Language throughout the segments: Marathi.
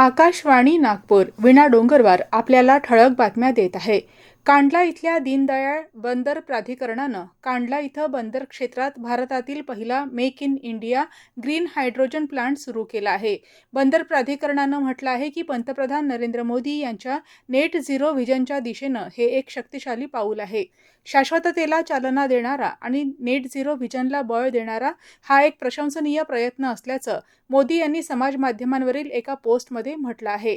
आकाशवाणी नागपूर विणा डोंगरवार आपल्याला ठळक बातम्या देत आहे. कांडला इथल्या दीनदयाळ बंदर प्राधिकरणानं कांडला इथं बंदर क्षेत्रात भारतातील पहिला make in India green hydrogen plant सुरू केला आहे. बंदर प्राधिकरणानं म्हटलं आहे की पंतप्रधान नरेंद्र मोदी यांच्या नेट झिरो व्हिजनच्या दिशेनं हे एक शक्तिशाली पाऊल आहे. शाश्वततेला चालना देणारा आणि नेट झिरो व्हिजनला बळ देणारा हा एक प्रशंसनीय प्रयत्न असल्याचं मोदी यांनी समाज माध्यमांवरील एका पोस्टमध्ये म्हटलं आहे.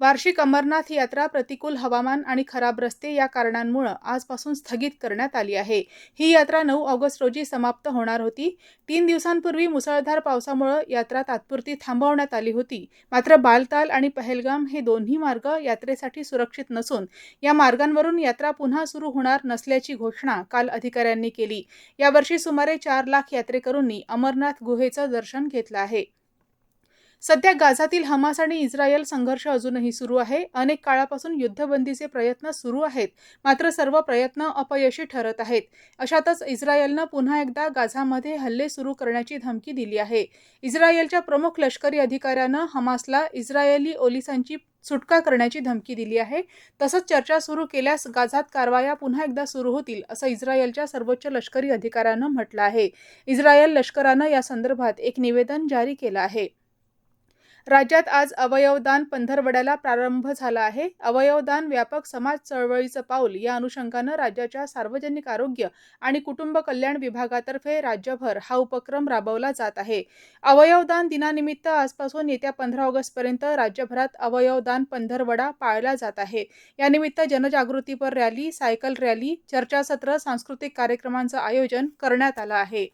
वार्षिक अमरनाथ यात्रा प्रतिकूल हवामान आणि खराब रस्ते या कारणांमुळे आजपासून स्थगित करण्यात आली आहे. ही यात्रा नऊ ऑगस्ट रोजी समाप्त होणार होती. तीन दिवसांपूर्वी मुसळधार पावसामुळे यात्रा तात्पुरती थांबवण्यात आली होती. मात्र बालताल आणि पहलगाम हे दोन्ही मार्ग यात्रेसाठी सुरक्षित नसून या मार्गांवरून यात्रा पुन्हा सुरू होणार नसल्याची घोषणा काल अधिकाऱ्यांनी केली. यावर्षी सुमारे चार लाख यात्रेकरूंनी अमरनाथ गुहेचं दर्शन घेतलं आहे. सध्या गाझातील हमास आणि इस्रायल संघर्ष अजूनही सुरू आहे. अनेक काळापासून युद्धबंदीचे प्रयत्न सुरू आहेत. मात्र सर्व प्रयत्न अपयशी ठरत आहेत. अशातच इस्रायलनं पुन्हा एकदा गाझामध्ये हल्ले सुरू करण्याची धमकी दिली आहे. इस्रायलच्या प्रमुख लष्करी अधिकाऱ्यानं हमासला इस्रायली ओलिसांची सुटका करण्याची धमकी दिली आहे. तसंच चर्चा सुरू केल्यास गाझात कारवाया पुन्हा एकदा सुरू होतील असं इस्रायलच्या सर्वोच्च लष्करी अधिकाऱ्यानं म्हटलं आहे. इस्रायल लष्करानं या संदर्भात एक निवेदन जारी केलं आहे. राज्यात आज अवयवदान पंधरवड्याला प्रारंभ झाला आहे. अवयवदान व्यापक समाज चळवळीचं पाऊल या अनुषंगानं राज्याच्या सार्वजनिक आरोग्य आणि कुटुंब कल्याण विभागातर्फे राज्यभर हा उपक्रम राबवला जात आहे. अवयवदान दिनानिमित्त आजपासून येत्या पंधरा ऑगस्टपर्यंत राज्यभरात अवयवदान पंधरवडा पाळला जात आहे. यानिमित्त जनजागृतीपर रॅली सायकल रॅली चर्चासत्र सांस्कृतिक कार्यक्रमांचं आयोजन करण्यात आलं आहे.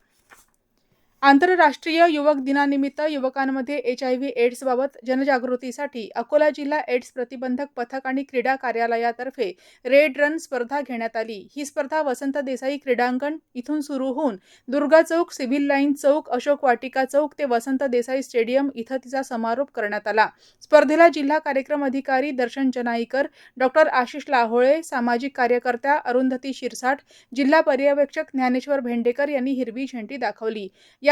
आंतरराष्ट्रीय युवक दिनानिमित्त युवकांमध्ये एच आय व्ही एड्सबाबत जनजागृतीसाठी अकोला जिल्हा एड्स प्रतिबंधक पथक आणि क्रीडा कार्यालयातर्फे रेड रन स्पर्धा घेण्यात आली. ही स्पर्धा वसंत देसाई क्रीडांगण इथून सुरू होऊन दुर्गा चौक सिव्हिल लाईन चौक अशोक वाटिका चौक ते वसंत देसाई स्टेडियम इथं तिचा समारोप करण्यात आला. स्पर्धेला जिल्हा कार्यक्रम अधिकारी दर्शन जनाईकर डॉक्टर आशिष लाहोळे सामाजिक कार्यकर्त्या अरुंधती शिरसाट जिल्हा पर्यवेक्षक ज्ञानेश्वर भेंडेकर यांनी हिरवी झेंडी दाखवली. या